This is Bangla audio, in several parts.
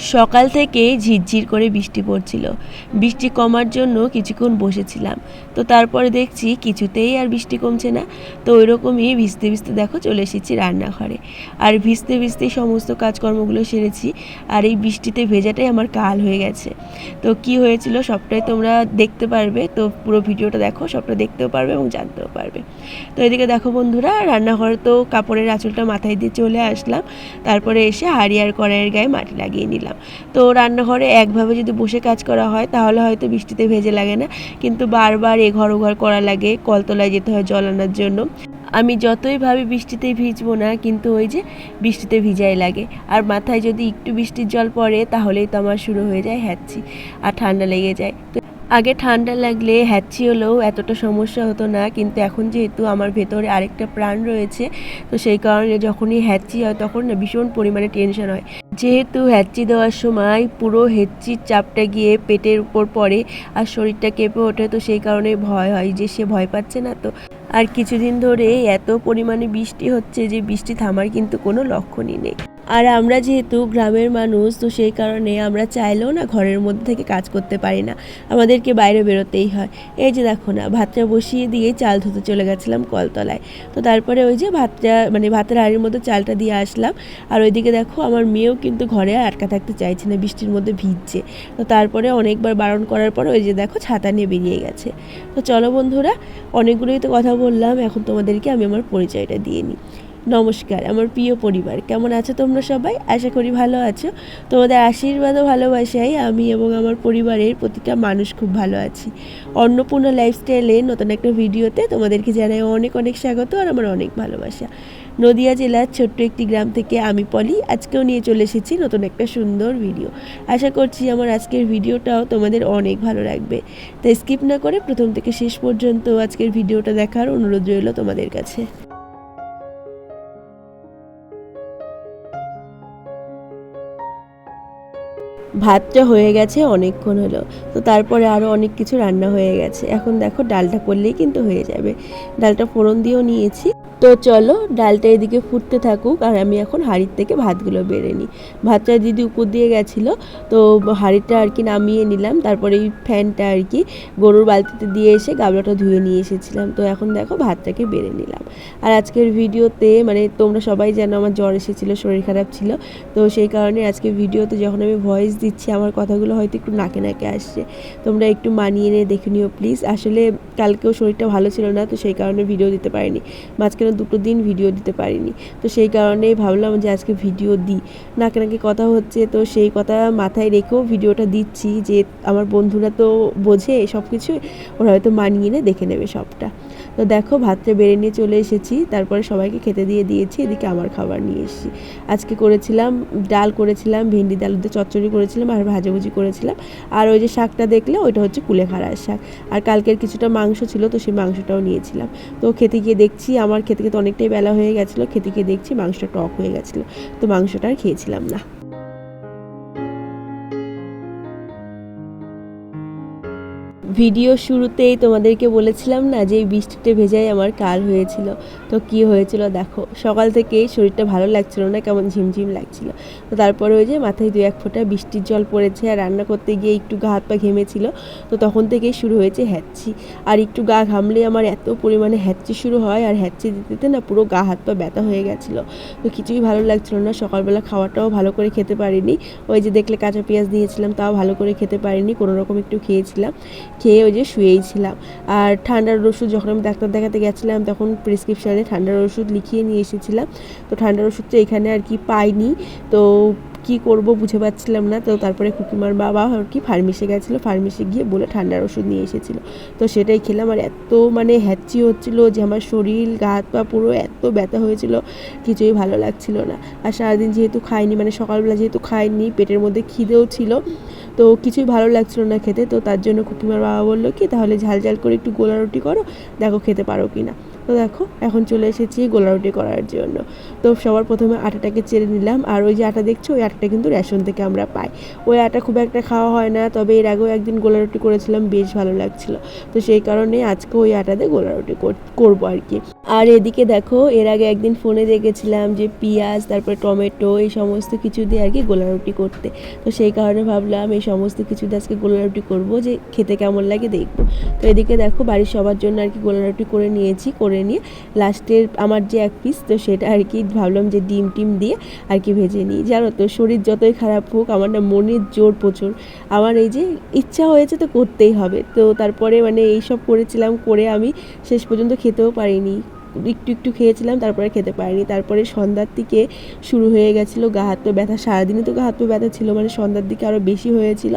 সকাল থেকে ঝিরঝির করে বৃষ্টি পড়ছিল। বৃষ্টি কমার জন্য কিছুক্ষণ বসেছিলাম। তো তারপরে দেখছি কিছুতেই আর বৃষ্টি কমছে না। তো ওই রকমই ভিজতে ভিজতে দেখো চলে এসেছি রান্নাঘরে। আর ভিজতে ভিজতেই সমস্ত কাজকর্মগুলো সেরেছি। আর এই বৃষ্টিতে ভেজাটাই আমার কাল হয়ে গেছে। তো কি হয়েছিল সবটাই তোমরা দেখতে পারবে। তো পুরো ভিডিওটা দেখো, সবটা দেখতেও পারবে এবং জানতেও পারবে। তো এদিকে দেখো বন্ধুরা, রান্নাঘরে তো কাপড়ের আঁচলটা মাথায় দিয়ে চলে আসলাম। তারপরে এসে হাড়ি আর কড়াইয়ের গায়ে মাটি লাগিয়ে নিলাম। তো রান্নাঘরে একভাবে যদি বসে কাজ করা হয়, তাহলে হয়তো বৃষ্টিতে ভেজে লাগে না। কিন্তু বারবার এ ঘর ওঘর ঘর করা লাগে, কলতলায় যেতে হয় জল আনার জন্য। আমি যতই ভাবি বৃষ্টিতে ভিজবো না, কিন্তু ওই যে বৃষ্টিতে ভিজাই লাগে। আর মাথায় যদি একটু বৃষ্টির জল পড়ে, তাহলেই তো আমার শুরু হয়ে যায় হ্যাচ্ছি আর ঠান্ডা লেগে যায়। তো আগে ঠান্ডা লাগলে হ্যাচ্ছি হলেও এতটা সমস্যা হতো না, কিন্তু এখন যেহেতু আমার ভেতরে আরেকটা প্রাণ রয়েছে, তো সেই কারণে যখনই হ্যাচ্ছি হয় তখন না ভীষণ পরিমাণে টেনশন হয়। যেহেতু হ্যাচি দেওয়ার সময় পুরো হেচ্ছির চাপটা গিয়ে পেটের উপর পড়ে আর শরীরটা কেঁপে ওঠে, তো সেই কারণে ভয় হয় যে সে ভয় পাচ্ছে না তো। আর কিছুদিন ধরে এত পরিমাণে বৃষ্টি হচ্ছে যে বৃষ্টি থামার কিন্তু কোনো লক্ষণই নেই। আর আমরা যেহেতু গ্রামের মানুষ, তো সেই কারণে আমরা চাইলেও না ঘরের মধ্যে থেকে কাজ করতে পারি না। আমাদেরকে বাইরে বেরোতেই হয়। এই যে দেখো না, ভাতটা বসিয়ে দিয়ে চাল ধুতে চলে গেছিলাম কলতলায়। তো তারপরে ওই যে ভাতটা মানে ভাতের হাড়ির মধ্যে চালটা দিয়ে আসলাম। আর ওইদিকে দেখো, আমার মেয়েও কিন্তু ঘরে আটকা থাকতে চাইছে না, বৃষ্টির মধ্যে ভিজছে। তো তারপরে অনেকবার বারণ করার পর ওই যে দেখো, ছাতা নিয়ে বেরিয়ে গেছে। তো চলো বন্ধুরা, অনেকগুলোই তো কথা বললাম, এখন তোমাদেরকে আমি আমার পরিচয়টা দিয়ে নিই। নমস্কার, আমার প্রিয় পরিবার, কেমন আছো তোমরা সবাই? আশা করি ভালো আছো। তোমাদের আশীর্বাদ ও আমি এবং আমার পরিবারের প্রতিটা মানুষ খুব ভালো আছি। অন্নপূর্ণা লাইফস্টাইলে নতুন একটা ভিডিওতে তোমাদেরকে জানাই অনেক অনেক স্বাগত আর আমার অনেক ভালোবাসা। নদিয়া জেলার ছোট্ট একটি গ্রাম থেকে আমি পলি, আজকেও নিয়ে চলে এসেছি নতুন একটা সুন্দর ভিডিও আশা করছি আমার আজকের ভিডিওটাও তোমাদের অনেক ভালো লাগবে। তাই স্কিপ না করে প্রথম থেকে শেষ পর্যন্ত আজকের ভিডিওটা দেখার অনুরোধ রইল তোমাদের কাছে। ভাতটা হয়ে গেছে, অনেকক্ষণ হলো। তো তারপরে আরও অনেক কিছু রান্না হয়ে গেছে। এখন দেখো ডালটা করলেই কিন্তু হয়ে যাবে। ডালটা ফোড়ন দিয়েও নিয়েছি। তো চলো ডালটা এদিকে ফুটতে থাকুক আর আমি এখন হাঁড়ির থেকে ভাতগুলো বেড়ে নিই। ভাতটা দিদি উপর দিয়ে গেছিল, তো হাঁড়িটা আর কি নামিয়ে নিলাম। তারপরে এই ফ্যানটা আর কি গরুর বালতিতে দিয়ে এসে গাবলাটা ধুয়ে নিয়ে এসেছিলাম। তো এখন দেখো ভাতটাকে বেড়ে নিলাম। আর আজকের ভিডিওতে মানে তোমরা সবাই জানো আমার জ্বর এসেছিল, শরীর খারাপ ছিল। তো সেই কারণে আজকে ভিডিওতে যখন আমি ভয়েস দিচ্ছি, আমার কথাগুলো হয়তো একটু নাকে নাকে আসছে। তোমরা একটু মানিয়ে নিয়ে দেখে নিও প্লিজ আসলে কালকেও শরীরটা ভালো ছিল না, তো সেই কারণে ভিডিও দিতে পারিনি। মাঝখানে দুটো দিন ভিডিও দিতে পারিনি। তো সেই কারণেই ভাবলাম যে আজকে ভিডিও দিই। নাকে নাকে কথা হচ্ছে, তো সেই কথা মাথায় রেখেও ভিডিওটা দিচ্ছি যে আমার বন্ধুরা তো বোঝে সব কিছু ওরা হয়তো মানিয়ে নিয়ে দেখে নেবে সবটা। তো দেখো, ভাতটা বেড়ে নিয়ে চলে এসেছি। তারপরে সবাইকে খেতে দিয়ে দিয়েছি, এদিকে আমার খাবার নিয়ে এসেছি। আজকে করেছিলাম ডাল, করেছিলাম, ভেন্ডি দিয়ে চচ্চড়ি করেছিলাম আর ভাজাভুজি করেছিলাম। আর ওই যে শাকটা দেখলে, ওইটা হচ্ছে কুলেখাড়ার শাক। আর কালকের কিছুটা মাংস ছিল, তো সেই মাংসটাও নিয়েছিলাম। তো খেতে গিয়ে দেখছি, আমার খেতে খেতে অনেকটাই বেলা হয়ে গেছিল, খেতে গিয়ে দেখছি মাংসটা টক হয়ে গেছিল। তো মাংসটা আর খেয়েছিলাম না। ভিডিও শুরুতেই তোমাদেরকে বলেছিলাম না যে বৃষ্টিতে ভেজাই আমার কাল হয়েছিল। তো কি হয়েছিল দেখো, সকাল থেকেই শরীরটা ভালো লাগছিল না, কেমন ঝিমঝিম লাগছিল। তো তারপরে ওই যে মাথায় দু এক ফোঁটা বৃষ্টির জল পড়েছে আর রান্না করতে গিয়ে একটু গা হাত পা ঘেমেছিল। তো তখন থেকেই শুরু হয়েছে হ্যাচ্ছি। আর একটু গা ঘামলে আমার এত পরিমাণে হ্যাচ্ছি শুরু হয় আর হ্যাচ্ছি দিতে দিতে না পুরো গা হাত পা ব্যথা হয়ে গেছিল। তো কিছুই ভালো লাগছিল না, সকালবেলা খাওয়াটাও ভালো করে খেতে পারিনি। ওই যে দেখলে কাঁচা পেঁয়াজ দিয়েছিলাম, তাও ভালো করে খেতে পারিনি, কোনো রকম একটু খেয়েছিলাম। খেয়ে ওই যে শুয়েই ছিলাম। আর ঠান্ডার ওষুধ যখন আমি ডাক্তার দেখাতে গেছিলাম, তখন প্রেসক্রিপশানে ঠান্ডার ওষুধ লিখিয়ে নিয়ে এসেছিলাম। তো ঠান্ডার ওষুধটা এখানে আর কি পাইনি। তো কি করব বুঝে পাচ্ছিলাম না। তো তারপরে কুকিমার বাবা আর কি ফার্মেসি গেছিল। ফার্মেসি গিয়ে বলে ঠান্ডার ওষুধ নিয়ে এসেছিল। তো সেটাই খেলাম আর এত মানে হ্যাচি হচ্ছিল যে আমার শরীর, গা, হাত, পা পুরো এত ব্যথা হয়েছিল, কিছুই ভালো লাগছিল না। আর সারাদিন যেহেতু খাইনি মানে সকালবেলা যেহেতু খাইনি, পেটের মধ্যে খিদেও ছিল, তো কিছুই ভালো লাগছিল না খেতে। তো তার জন্য কুকিমার বাবা বলল কি, তাহলে ঝাল ঝাল করে একটু গোলা রুটি করো, দেখো খেতে পারো কি না তো দেখো, এখন চলে এসেছি গোলা রুটি করার জন্য। তো সবার প্রথমে আটাটাকে চেড়ে নিলাম, আর ওই যে আটা দেখছ, ওই আটাটা কিন্তু রেশন থেকে আমরা পাই। ওই আটা খুব একটা খাওয়া হয় না, তবে এর আগেও একদিন গোলা রুটি করেছিলাম, বেশ ভালো লাগছিল। তো সেই কারণে আজকে ওই আটাতে গোলা রুটি করব আর কি। আর এদিকে দেখো, এর আগে একদিন ফোনে দেখেছিলাম যে পেঁয়াজ, তারপরে টমেটো, এই সমস্ত কিছু দিয়ে আর কি গোলা রুটি করতে। তো সেই কারণে ভাবলাম এই সমস্ত কিছু দিয়ে আজকে গোলা রুটি করব, যে খেতে কেমন লাগে দেখব। তো এদিকে দেখো, বাড়ির সবার জন্য আর কি গোলা রুটি করে নিয়েছি, করে নিয়ে লাস্টের আমার যে এক পিস তো সেটা আর কি ভাবলাম যে ডিম টিম দিয়ে আর কি ভেজে নিই। জানো তো, শরীর যতই খারাপ হোক, আমার না মনের জোর প্রচুর। আমার এই যে ইচ্ছা হয়েছে তো করতেই হবে। তো তারপরে মানে এইসব করেছিলাম, করে আমি শেষ পর্যন্ত খেতেও পারিনি। একটু একটু খেয়েছিলাম, তারপরে খেতে পারিনি। তারপরে সন্ধ্যার দিকে শুরু হয়ে গেছিল গা হাত পা ব্যথা। সারাদিনই তো গা হাত পা ব্যথা ছিল মানে সন্ধ্যার দিকে আরও বেশি হয়েছিল।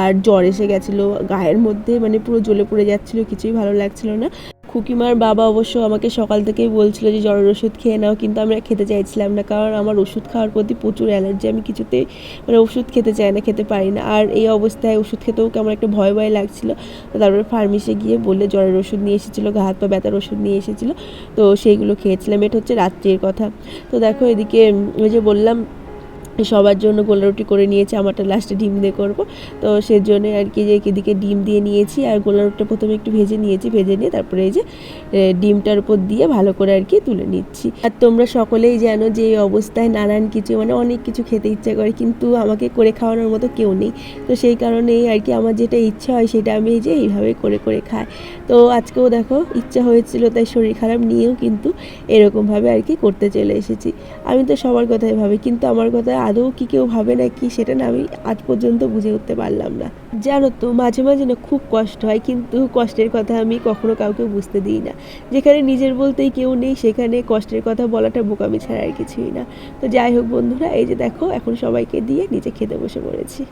আর জ্বর এসে গেছিল, গায়ের মধ্যে মানে পুরো জ্বলে পড়ে যাচ্ছিল, কিছুই ভালো লাগছিল না। খুকিমার বাবা অবশ্য আমাকে সকাল থেকেই বলছিল যে জ্বরের ওষুধ খেয়ে নাও। কিন্তু আমরা খেতে চাইছিলাম না, কারণ আমার ওষুধ খাওয়ার প্রতি প্রচুর অ্যালার্জি। আমি কিছুতেই মানে ওষুধ খেতে চাই না, খেতে পারি না। আর এই অবস্থায় ওষুধ খেতেও কেমন একটা ভয় ভয় লাগছিল। তারপরে ফার্মেসে গিয়ে বললে জ্বরের ওষুধ নিয়ে এসেছিল, গা হাত পা ব্যথার ওষুধ নিয়ে এসেছিল। তো সেইগুলো খেয়েছিলাম। এটা হচ্ছে রাত্রির কথা। তো দেখো এদিকে ওই যে বললাম সবার জন্য গোলা রুটি করে নিয়েছি, আমারটা লাস্টে ডিম দিয়ে করব। তো সেই জন্য আর কি যে এদিকে ডিম দিয়ে নিয়েছি আর গোলা রুটিটা প্রথমে একটু ভেজে নিয়েছি, ভেজে নিয়ে তারপরে এই যে ডিমটার উপর দিয়ে ভালো করে আর কি তুলে নিচ্ছি। আর তোমরা সকলেই জানো যে এই অবস্থায় নানান কিছু মানে অনেক কিছু খেতে ইচ্ছা করে, কিন্তু আমাকে করে খাওয়ানোর মতো কেউ নেই। তো সেই কারণেই আর কি আমার যেটা ইচ্ছা হয় সেটা আমি এই যে এইভাবে করে করে খাই। তো আজকেও দেখো ইচ্ছা হয়েছিল, তাই শরীর খারাপ নিয়েও কিন্তু এরকমভাবে আর কি করতে চলে এসেছি। আমি তো সবার কথাই ভাবি, কিন্তু আমার কথা আদৌ কি কেউ ভাবে না কি সেটা না আমি আজ পর্যন্ত বুঝে উঠতে পারলাম না। জানো তো, মাঝে মাঝে না খুব কষ্ট হয়, কিন্তু কষ্টের কথা আমি কখনো কাউকে বুঝতে দিই না। যেখানে নিজের বলতেই কেউ নেই, সেখানে কষ্টের কথা বলাটা বোকামি ছাড়া আর কিছুই না। তো যাই হোক বন্ধুরা, এই যে দেখো, এখন সবাইকে দিয়ে নিজে খেতে বসে পড়েছি।